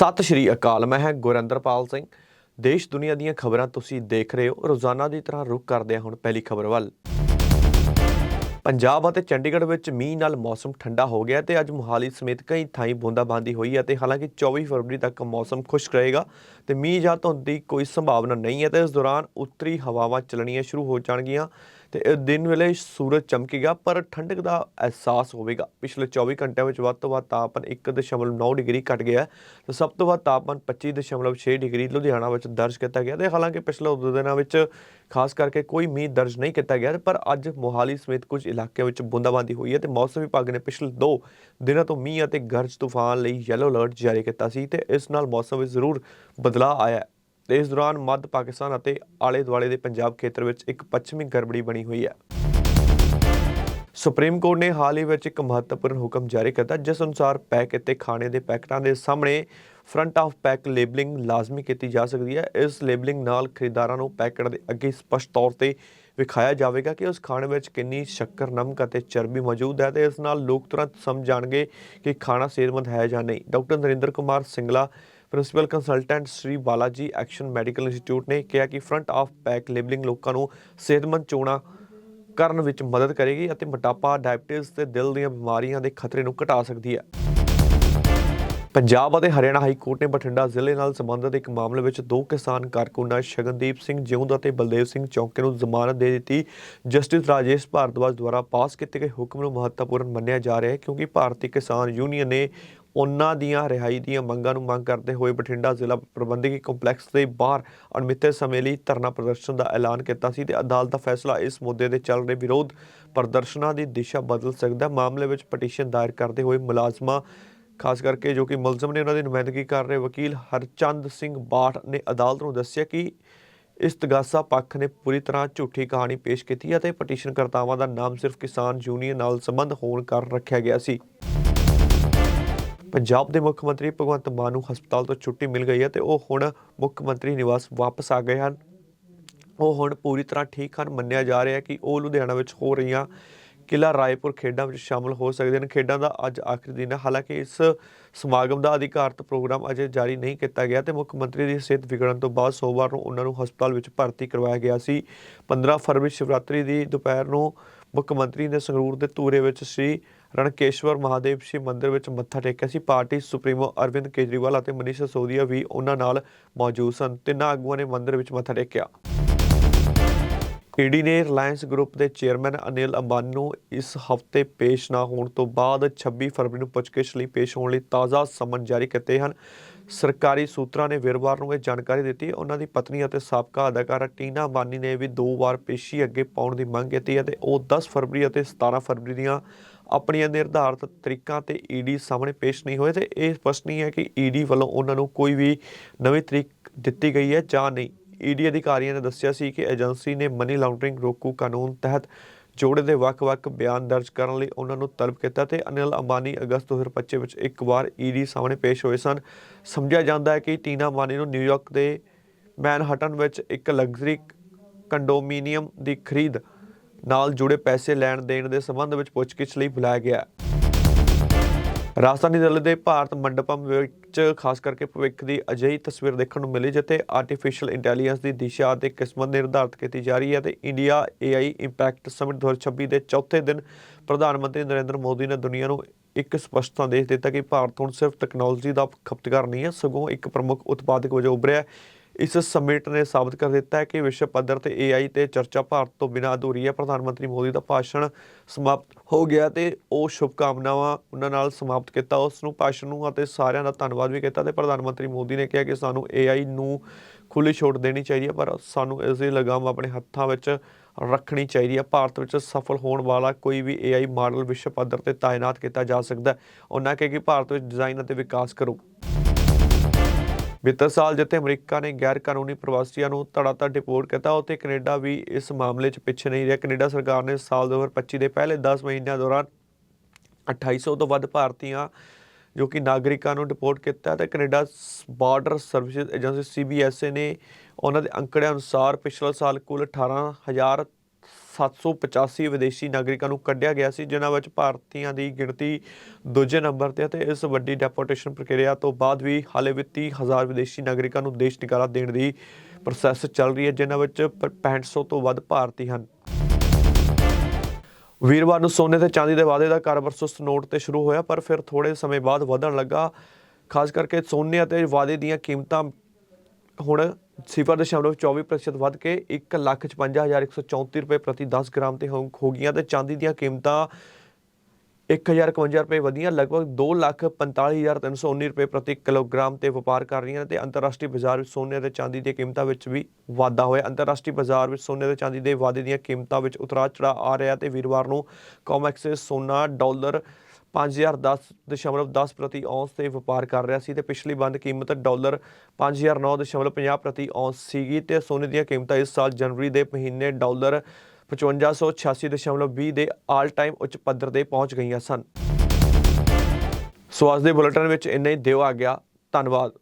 ਸਤਿ ਸ਼੍ਰੀ ਅਕਾਲ, ਮੈਂ ਹਾਂ ਗੁਰਿੰਦਰਪਾਲ ਸਿੰਘ। ਦੇਸ਼ ਦੁਨੀਆ ਦੀਆਂ ਖਬਰਾਂ ਤੁਸੀਂ ਦੇਖ ਰਹੇ ਹੋ। ਰੋਜ਼ਾਨਾ ਦੀ ਤਰ੍ਹਾਂ ਰੁਕ ਕਰਦੇ ਹਾਂ ਹੁਣ ਪਹਿਲੀ ਖਬਰ ਵੱਲ। ਪੰਜਾਬ ਅਤੇ ਚੰਡੀਗੜ੍ਹ ਵਿੱਚ ਮੀਂਹ ਨਾਲ ਮੌਸਮ ਠੰਡਾ ਹੋ ਗਿਆ ਤੇ ਅੱਜ ਮੁਹਾਲੀ ਸਮੇਤ ਕਈ ਥਾਈਂ ਬੂੰਦਾਬਾਂਦੀ ਹੋਈ ਹੈ ਤੇ ਹਾਲਾਂਕਿ 24 ਫਰਵਰੀ ਤੱਕ ਮੌਸਮ ਖੁਸ਼ਕ ਰਹੇਗਾ ਤੇ ਮੀਂਹ ਜਾਂ ਧੁੰਦ ਦੀ ਕੋਈ ਸੰਭਾਵਨਾ ਨਹੀਂ ਹੈ ਤੇ ਇਸ ਦੌਰਾਨ ਉੱਤਰੀ ਹਵਾਵਾਂ ਚੱਲਣੀਆਂ ਸ਼ੁਰੂ ਹੋ ਜਾਣਗੀਆਂ। ਤੇ ਇਹ ਦਿਨ ਵੇਲੇ ਸੂਰਜ ਚਮਕੇਗਾ, ਪਰ ਠੰਡਕ ਦਾ ਅਹਿਸਾਸ ਹੋਵੇਗਾ। ਪਿਛਲੇ 24 ਘੰਟਿਆਂ ਵਿੱਚ ਵੱਧ ਤੋਂ ਵੱਧ ਤਾਪਮਾਨ 1.9 ਡਿਗਰੀ ਘਟ ਗਿਆ ਹੈ ਤੇ ਸਭ ਤੋਂ ਵੱਧ ਤਾਪਮਾਨ 25.6 ਡਿਗਰੀ ਲੁਧਿਆਣਾ ਵਿੱਚ ਦਰਜ ਕੀਤਾ ਗਿਆ ਤੇ ਹਾਲਾਂਕਿ ਪਿਛਲੇ ਦੋ ਦਿਨਾਂ ਵਿੱਚ ਖਾਸ ਕਰਕੇ ਕੋਈ ਮੀਂਹ ਦਰਜ ਨਹੀਂ ਕੀਤਾ ਗਿਆ ਪਰ ਅੱਜ ਮੋਹਾਲੀ ਸਮੇਤ ਕੁਝ ਇਲਾਕਿਆਂ ਵਿੱਚ ਬੂੰਦਾਬਾਂਦੀ ਹੋਈ ਹੈ ਤੇ ਮੌਸਮ ਵਿਭਾਗ ਨੇ ਪਿਛਲੇ 2 ਦਿਨਾਂ ਤੋਂ ਮੀਂਹ ਅਤੇ ਗਰਜ ਤੂਫਾਨ ਲਈ ਯੈਲੋ ਅਲਰਟ ਜਾਰੀ ਕੀਤਾ ਸੀ ਤੇ ਇਸ ਨਾਲ ਮੌਸਮ ਵਿੱਚ ਜ਼ਰੂਰ ਬਦਲਾਅ ਆਇਆ ਤੇ ਇਸ ਦੌਰਾਨ ਮੱਧ ਪਾਕਿਸਤਾਨ ਅਤੇ ਆਲੇ ਦੁਆਲੇ ਦੇ ਪੰਜਾਬ ਖੇਤਰ ਵਿੱਚ ਇੱਕ ਪੱਛਮੀ ਗੜਬੜੀ ਬਣੀ ਹੋਈ ਹੈ। ਸੁਪਰੀਮ ਕੋਰਟ ਨੇ ਹਾਲ ਹੀ ਵਿੱਚ ਇੱਕ ਮਹੱਤਵਪੂਰਨ ਹੁਕਮ ਜਾਰੀ ਕੀਤਾ, ਜਿਸ ਅਨੁਸਾਰ ਪੈਕ ਅਤੇ ਖਾਣੇ ਦੇ ਪੈਕਟਾਂ ਦੇ ਸਾਹਮਣੇ ਫਰੰਟ ਆਫ ਪੈਕ ਲੇਬਲਿੰਗ ਲਾਜ਼ਮੀ ਕੀਤੀ ਜਾ ਸਕਦੀ ਹੈ। ਇਸ ਲੇਬਲਿੰਗ ਨਾਲ ਖਰੀਦਦਾਰਾਂ ਨੂੰ ਪੈਕਟ ਦੇ ਅੱਗੇ ਸਪਸ਼ਟ ਤੌਰ ਤੇ ਵਿਖਾਇਆ ਜਾਵੇਗਾ ਕਿ ਉਸ ਖਾਣੇ ਵਿੱਚ ਕਿੰਨੀ ਸ਼ੱਕਰ, ਨਮਕ ਅਤੇ ਚਰਬੀ ਮੌਜੂਦ ਹੈ ਤੇ ਇਸ ਨਾਲ ਲੋਕ ਤੁਰੰਤ ਸਮਝ ਜਾਣਗੇ ਕਿ ਖਾਣਾ ਸਿਹਤਮੰਦ ਹੈ ਜਾਂ ਨਹੀਂ। Doctor Narinder Kumar Singla principal consultant Sri Balaji Action Medical Institute ਨੇ ਕਿਹਾ ਕਿ ਫਰੰਟ ਆਫ ਪੈਕ ਲੇਬਲਿੰਗ ਲੋਕਾਂ ਨੂੰ ਸਿਹਤਮੰਦ ਚੋਣਾਂ ਕਰਨ ਵਿੱਚ ਮਦਦ ਕਰੇਗੀ ਅਤੇ ਮੋਟਾਪਾ, ਡਾਇਬਟੀਜ਼ ਤੇ ਦਿਲ ਦੀਆਂ ਬਿਮਾਰੀਆਂ ਦੇ ਖਤਰੇ ਨੂੰ ਘਟਾ ਸਕਦੀ ਹੈ। ਪੰਜਾਬ ਅਤੇ ਹਰਿਆਣਾ ਹਾਈ ਕੋਰਟ ਨੇ ਬਠਿੰਡਾ ਜ਼ਿਲ੍ਹੇ ਨਾਲ ਸੰਬੰਧਿਤ ਇੱਕ ਮਾਮਲੇ ਵਿੱਚ ਦੋ ਕਿਸਾਨ ਕਾਰਕੁਨਾਂ, ਸ਼ਗਨਦੀਪ ਸਿੰਘ ਜਿਉਂਦ ਅਤੇ ਬਲਦੇਵ ਸਿੰਘ ਚੌਂਕੇ ਨੂੰ ਜ਼ਮਾਨਤ ਦੇ ਦਿੱਤੀ। ਜਸਟਿਸ ਰਾਜੇਸ਼ ਭਾਰਦਵਾਜ ਦੁਆਰਾ ਪਾਸ ਕੀਤੇ ਗਏ ਹੁਕਮ ਨੂੰ ਮਹੱਤਵਪੂਰਨ ਮੰਨਿਆ ਜਾ ਰਿਹਾ ਹੈ ਕਿਉਂਕਿ ਭਾਰਤੀ ਕਿਸਾਨ ਯੂਨੀਅਨ ਨੇ ਉਹਨਾਂ ਦੀਆਂ ਰਿਹਾਈ ਦੀਆਂ ਮੰਗਾਂ ਨੂੰ ਮੰਗ ਕਰਦੇ ਹੋਏ ਬਠਿੰਡਾ ਜ਼ਿਲ੍ਹਾ ਪ੍ਰਬੰਧਕੀ ਕੰਪਲੈਕਸ ਦੇ ਬਾਹਰ ਅਣਮਿੱਥੇ ਸਮੇਂ ਲਈ ਧਰਨਾ ਪ੍ਰਦਰਸ਼ਨ ਦਾ ਐਲਾਨ ਕੀਤਾ ਸੀ ਤੇ ਅਦਾਲਤ ਦਾ ਫੈਸਲਾ ਇਸ ਮੁੱਦੇ ਦੇ ਚੱਲ ਰਹੇ ਵਿਰੋਧ ਪ੍ਰਦਰਸ਼ਨਾਂ ਦੀ ਦਿਸ਼ਾ ਬਦਲ ਸਕਦਾ ਹੈ। ਮਾਮਲੇ ਵਿੱਚ ਪਟੀਸ਼ਨ ਦਾਇਰ ਕਰਦੇ ਹੋਏ ਮੁਲਾਜ਼ਮਾਂ, ਖਾਸ ਕਰਕੇ ਜੋ ਕਿ ਮੁਲਜ਼ਮ ਨੇ ਉਹਨਾਂ ਦੀ ਨੁਮਾਇੰਦਗੀ ਕਰ ਰਹੇ ਵਕੀਲ ਹਰਚੰਦ ਸਿੰਘ ਬਾਠ ਨੇ ਅਦਾਲਤ ਨੂੰ ਦੱਸਿਆ ਕਿ ਇਸ ਤਗਾਸਾ ਪੱਖ ਨੇ ਪੂਰੀ ਤਰ੍ਹਾਂ ਝੂਠੀ ਕਹਾਣੀ ਪੇਸ਼ ਕੀਤੀ ਅਤੇ ਪਟੀਸ਼ਨਕਰਤਾਵਾਂ ਦਾ ਨਾਮ ਸਿਰਫ ਕਿਸਾਨ ਯੂਨੀਅਨ ਨਾਲ ਸੰਬੰਧ ਹੋਣ ਕਾਰਨ ਰੱਖਿਆ ਗਿਆ ਸੀ। ਪੰਜਾਬ ਦੇ ਮੁੱਖ ਮੰਤਰੀ ਭਗਵੰਤ ਮਾਨ ਨੂੰ ਹਸਪਤਾਲ ਤੋਂ ਛੁੱਟੀ ਮਿਲ ਗਈ ਹੈ ਤੇ ਉਹ ਹੁਣ ਮੁੱਖ ਮੰਤਰੀ ਨਿਵਾਸ ਵਾਪਸ ਆ ਗਏ ਹਨ। ਉਹ ਹੁਣ ਪੂਰੀ ਤਰ੍ਹਾਂ ਠੀਕ ਹਨ। ਮੰਨਿਆ ਜਾ ਰਿਹਾ ਹੈ ਕਿ ਉਹ ਲੁਧਿਆਣਾ ਵਿੱਚ ਹੋ ਰਹੀਆਂ ਕਿਲਾ ਰਾਏਪੁਰ ਖੇਡਾਂ ਵਿੱਚ ਸ਼ਾਮਲ ਹੋ ਸਕਦੇ ਹਨ। ਖੇਡਾਂ ਦਾ ਅੱਜ ਆਖਰੀ ਦਿਨ ਹੈ। ਹਾਲਾਂਕਿ ਇਸ ਸਮਾਗਮ ਦਾ ਅਧਿਕਾਰਤ ਪ੍ਰੋਗਰਾਮ ਅਜੇ ਜਾਰੀ ਨਹੀਂ ਕੀਤਾ ਗਿਆ ਤੇ ਮੁੱਖ ਮੰਤਰੀ ਦੀ ਸਿਹਤ ਵਿਗੜਨ ਤੋਂ ਬਾਅਦ ਸੋਮਵਾਰ ਨੂੰ ਉਹਨਾਂ ਨੂੰ ਹਸਪਤਾਲ ਵਿੱਚ ਭਰਤੀ ਕਰਵਾਇਆ ਗਿਆ ਸੀ। 15 ਫਰਵਰੀ ਸ਼ਿਵਰਾਤਰੀ ਦੀ ਦੁਪਹਿਰ ਨੂੰ ਮੁੱਖ ਮੰਤਰੀ ਨੇ ਸੰਗਰੂਰ ਦੇ ਧੂਰੇ ਵਿੱਚ ਸ੍ਰੀ ਰਣਕੇਸ਼ਵਰ ਮਹਾਦੇਵ ਸ਼ਿਵ ਮੰਦਿਰ ਵਿੱਚ ਮੱਥਾ ਟੇਕਿਆ ਸੀ। ਪਾਰਟੀ ਸੁਪਰੀਮੋ ਅਰਵਿੰਦ ਕੇਜਰੀਵਾਲ ਅਤੇ ਮਨੀਸ਼ ਸੋਦੀਆ ਵੀ ਉਹਨਾਂ ਨਾਲ ਮੌਜੂਦ ਸਨ। ਤਿੰਨਾਂ ਆਗੂਆਂ ਨੇ ਮੰਦਿਰ ਵਿੱਚ ਮੱਥਾ ਟੇਕਿਆ। ਈਡੀ ਨੇ ਰਿਲਾਇੰਸ ਗਰੁੱਪ ਦੇ ਚੇਅਰਮੈਨ ਅਨਿਲ ਅੰਬਾਨੀ ਨੂੰ ਇਸ ਹਫ਼ਤੇ ਪੇਸ਼ ਨਾ ਹੋਣ ਤੋਂ ਬਾਅਦ 26 ਫਰਵਰੀ ਨੂੰ ਪੁੱਛਗਿੱਛ ਲਈ ਪੇਸ਼ ਹੋਣ ਲਈ ਤਾਜ਼ਾ ਸਮਨ ਜਾਰੀ ਕੀਤੇ ਹਨ। ਸਰਕਾਰੀ ਸੂਤਰਾਂ ਨੇ ਵੀਰਵਾਰ ਨੂੰ ਇਹ ਜਾਣਕਾਰੀ ਦਿੱਤੀ। ਉਹਨਾਂ ਦੀ ਪਤਨੀ ਅਤੇ ਸਾਬਕਾ ਅਦਾਕਾਰਾ ਟੀਨਾ ਅੰਬਾਨੀ ਨੇ ਵੀ ਦੋ ਵਾਰ ਪੇਸ਼ੀ ਅੱਗੇ ਪਾਉਣ ਦੀ ਮੰਗ ਕੀਤੀ ਹੈ ਤੇ ਉਹ 10 ਫਰਵਰੀ ਅਤੇ 17 ਫਰਵਰੀ ਦੀਆਂ ਆਪਣੀਆਂ ਨਿਰਧਾਰਤ ਤਰੀਕਾਂ ਤੇ ਈਡੀ ਸਾਹਮਣੇ ਪੇਸ਼ ਨਹੀਂ ਹੋਏ ਤੇ ਇਹ ਸਪਸ਼ਟ ਨਹੀਂ ਹੈ ਕਿ ਈਡੀ ਵੱਲੋਂ ਉਹਨਾਂ ਨੂੰ ਕੋਈ ਵੀ ਨਵੀਂ ਤਰੀਕ ਦਿੱਤੀ ਗਈ ਹੈ ਜਾਂ ਨਹੀਂ। ਈਡੀ ਅਧਿਕਾਰੀਆਂ ਨੇ ਦੱਸਿਆ ਸੀ ਕਿ ਏਜੰਸੀ ਨੇ ਮਨੀ ਲਾਂਡਰਿੰਗ ਰੋਕੂ ਕਾਨੂੰਨ ਤਹਿਤ ਜੋੜੇ ਦੇ ਵੱਖ-ਵੱਖ ਬਿਆਨ ਦਰਜ ਕਰਨ ਲਈ ਉਹਨਾਂ ਨੂੰ ਤਲਬ ਕੀਤਾ ਤੇ ਅਨਿਲ ਅੰਬਾਨੀ ਅਗਸਤ 2025 ਵਿੱਚ ਇੱਕ ਵਾਰ ਈਡੀ ਸਾਹਮਣੇ ਪੇਸ਼ ਹੋਏ ਸਨ। ਸਮਝਿਆ ਜਾਂਦਾ ਹੈ ਕਿ ਟੀਨਾ ਅੰਬਾਨੀ ਨੂੰ ਨਿਊਯਾਰਕ ਦੇ ਮੈਨਹਟਨ ਵਿੱਚ ਇੱਕ ਲਗਜ਼ਰੀ ਕੰਡੋਮੀਨੀਅਮ ਦੀ ਖਰੀਦ ਨਾਲ ਜੁੜੇ ਪੈਸੇ ਲੈਣ ਦੇਣ ਦੇ ਸੰਬੰਧ ਵਿੱਚ ਪੁੱਛਗਿੱਛ ਲਈ ਬੁਲਾਇਆ ਗਿਆ। ਰਾਜਧਾਨੀ ਦਿੱਲੀ ਦੇ ਭਾਰਤ ਮੰਡਪਮ ਵਿੱਚ ਖਾਸ ਕਰਕੇ ਭਵਿੱਖ ਦੀ ਅਜਿਹੀ ਤਸਵੀਰ ਦੇਖਣ ਨੂੰ ਮਿਲੀ ਜਿੱਥੇ ਆਰਟੀਫੀਸ਼ੀਅਲ ਇੰਟੈਲੀਜੈਂਸ ਦੀ ਦਿਸ਼ਾ ਅਤੇ ਕਿਸਮਤ ਨਿਰਧਾਰਤ ਕੀਤੀ ਜਾ ਰਹੀ ਹੈ ਤੇ ਇੰਡੀਆ AI ਇੰਪੈਕਟ ਸਮਿਟ 2026 ਦੇ ਚੌਥੇ ਦਿਨ ਪ੍ਰਧਾਨ ਮੰਤਰੀ ਨਰਿੰਦਰ ਮੋਦੀ ਨੇ ਦੁਨੀਆ ਨੂੰ ਇੱਕ ਸਪਸ਼ਟ ਸੰਦੇਸ਼ ਦਿੱਤਾ ਕਿ ਭਾਰਤ ਹੁਣ ਸਿਰਫ ਟੈਕਨੋਲੋਜੀ ਦਾ ਖਪਤਕਾਰ ਨਹੀਂ ਹੈ, ਸਗੋਂ ਇੱਕ ਪ੍ਰਮੁੱਖ ਉਤਪਾਦਕ ਵਜੋਂ ਉੱਭਰਿਆ ਹੈ। ਇਸ ਸਮਿਟ ਨੇ ਸਾਬਤ ਕਰ ਦਿੱਤਾ ਹੈ ਕਿ ਵਿਸ਼ਵ ਪੱਧਰ ਤੇ AI ਤੇ ਚਰਚਾ ਭਾਰਤ ਤੋਂ ਬਿਨਾਂ ਅਧੂਰੀ ਹੈ। ਪ੍ਰਧਾਨ ਮੰਤਰੀ ਮੋਦੀ ਦਾ ਭਾਸ਼ਣ ਸਮਾਪਤ ਹੋ ਗਿਆ ਤੇ ਉਹ ਸ਼ੁਭਕਾਮਨਾਵਾਂ ਉਹਨਾਂ ਨਾਲ ਸਮਾਪਤ ਕੀਤਾ। ਉਸ ਨੂੰ ਭਾਸ਼ਣ ਨੂੰ ਅਤੇ ਸਾਰਿਆਂ ਦਾ ਧੰਨਵਾਦ ਵੀ ਕੀਤਾ ਤੇ ਪ੍ਰਧਾਨ ਮੰਤਰੀ ਮੋਦੀ ਨੇ ਕਿਹਾ ਕਿ ਸਾਨੂੰ AI ਨੂੰ ਖੁੱਲੀ ਛੋਟ ਦੇਣੀ ਚਾਹੀਦੀ ਹੈ, ਪਰ ਸਾਨੂੰ ਇਸ ਦੀ ਲਗਾਮ ਆਪਣੇ ਹੱਥਾਂ ਵਿੱਚ ਰੱਖਣੀ ਚਾਹੀਦੀ ਹੈ। ਭਾਰਤ ਵਿੱਚ ਸਫਲ ਹੋਣ ਵਾਲਾ ਕੋਈ ਵੀ AI ਮਾਡਲ ਵਿਸ਼ਵ ਪੱਧਰ ਤੇ ਤਾਇਨਾਤ ਕੀਤਾ ਜਾ ਸਕਦਾ ਹੈ। ਉਹਨਾਂ ਕਿਹਾ ਕਿ ਭਾਰਤ ਵਿੱਚ ਡਿਜ਼ਾਈਨ ਅਤੇ ਵਿਕਾਸ ਕਰੋ। ਵਿੱਤ ਸਾਲ ਜਿੱਥੇ ਅਮਰੀਕਾ ਨੇ ਗੈਰ ਕਾਨੂੰਨੀ ਪ੍ਰਵਾਸੀਆਂ ਨੂੰ ਧੜਾਧੜ ਡਿਪੋਰਟ ਕੀਤਾ। ਉੱਥੇ ਕੈਨੇਡਾ ਵੀ ਇਸ ਮਾਮਲੇ 'ਚ ਪਿੱਛੇ ਨਹੀਂ ਰਿਹਾ। ਕੈਨੇਡਾ ਸਰਕਾਰ ਨੇ ਸਾਲ 2025 ਦੇ ਪਹਿਲੇ 10 ਮਹੀਨਿਆਂ ਦੌਰਾਨ 2800 ਤੋਂ ਵੱਧ ਭਾਰਤੀਆਂ, ਜੋ ਕਿ ਨਾਗਰਿਕਾਂ ਨੂੰ ਡਿਪੋਰਟ ਕੀਤਾ ਤੇ Canada Border Service Agency CBSA ਨੇ ਉਹਨਾਂ ਦੇ ਅੰਕੜਿਆਂ ਅਨੁਸਾਰ ਪਿਛਲੇ ਸਾਲ ਕੁੱਲ 18000 785 ਵਿਦੇਸ਼ੀ ਨਾਗਰਿਕਾਂ ਨੂੰ ਕੱਢਿਆ ਗਿਆ ਸੀ, ਜਿਨ੍ਹਾਂ ਵਿੱਚ ਭਾਰਤੀਆਂ ਦੀ ਗਿਣਤੀ ਦੂਜੇ ਨੰਬਰ ਤੇ ਅਤੇ ਇਸ ਵੱਡੀ ਡੈਪੋਰਟੇਸ਼ਨ ਪ੍ਰਕਿਰਿਆ ਤੋਂ ਬਾਅਦ ਵੀ ਹਾਲੇ ਵੀ 30000 ਵਿਦੇਸ਼ੀ ਨਾਗਰਿਕਾਂ ਨੂੰ ਦੇਸ਼ ਨਿਕਾਲਾ ਦੇਣ ਦੀ ਪ੍ਰੋਸੈਸ ਚੱਲ ਰਹੀ ਹੈ, ਜਿਨ੍ਹਾਂ ਵਿੱਚ ਪ- 6500 ਤੋਂ ਵੱਧ ਭਾਰਤੀ ਹਨ। ਵੀਰਵਾਰ ਨੂੰ ਸੋਨੇ ਤੇ ਚਾਂਦੀ ਦੇ ਵਾਅਦੇ ਦਾ ਕਾਰੋਬਾਰ ਸੁਸਤ ਨੋਟ ਤੇ ਸ਼ੁਰੂ ਹੋਇਆ, ਪਰ ਫਿਰ ਥੋੜੇ ਸਮੇਂ ਬਾਅਦ ਵਧਣ ਲੱਗਾ। ਖਾਸ ਕਰਕੇ ਸੋਨੇ ਅਤੇ ਵਾਅਦੇ ਦੀਆਂ ਕੀਮਤਾਂ ਹੁਣ 0.24% ਵੱਧ ਕੇ 1,55,134 ਰੁਪਏ ਪ੍ਰਤੀ 10 ਗ੍ਰਾਮ ਤੇ ਹੋ ਗਈਆਂ ਤੇ ਚਾਂਦੀ ਦੀਆਂ ਕੀਮਤਾਂ 1051 ਰੁਪਏ ਵਧੀਆਂ ਲਗਭਗ 2,45,319 ਰੁਪਏ ਪ੍ਰਤੀ ਕਿਲੋਗ੍ਰਾਮ ਤੇ ਵਪਾਰ ਕਰ ਰਹੀਆਂ ਨੇ ਤੇ ਅੰਤਰਰਾਸ਼ਟਰੀ ਬਾਜ਼ਾਰ ਵਿੱਚ ਸੋਨੇ ਅਤੇ ਚਾਂਦੀ ਦੀਆਂ ਕੀਮਤਾਂ ਵਿੱਚ ਵੀ ਵਾਧਾ ਹੋਇਆ। ਅੰਤਰਰਾਸ਼ਟਰੀ ਬਾਜ਼ਾਰ ਵਿੱਚ ਸੋਨੇ ਅਤੇ ਚਾਂਦੀ ਦੇ ਵਾਧੇ ਦੀਆਂ ਕੀਮਤਾਂ ਵਿੱਚ ਉਤਰਾਅ ਚੜਾਅ ਆ ਰਿਹਾ ਤੇ ਵੀਰਵਾਰ ਨੂੰ ਕੋਮੈਕਸ ਸੋਨਾ ਡਾਲਰ 5010.10 ਪ੍ਰਤੀ ਔਂਸ ਤੇ ਵਪਾਰ ਕਰ ਰਿਹਾ ਸੀ ਤੇ ਪਿਛਲੀ ਬੰਦ ਕੀਮਤ ਡਾਲਰ 5009.50 ਪ੍ਰਤੀ ਔਂਸ ਸੀਗੀ ਤੇ ਸੋਨੇ ਦੀਆਂ ਕੀਮਤਾਂ ਇਸ ਸਾਲ ਜਨਵਰੀ ਦੇ ਮਹੀਨੇ ਡਾਲਰ 5586.20 ਦੇ ਆਲ ਟਾਈਮ ਉੱਚ ਪੱਧਰ ਤੇ ਪਹੁੰਚ ਗਈਆਂ ਸਨ। ਸੋ ਅੱਜ ਦੇ ਬੁਲੇਟਿਨ ਵਿੱਚ ਇੰਨਾ ਹੀ। ਦਿਓ ਆ ਗਿਆ। ਧੰਨਵਾਦ।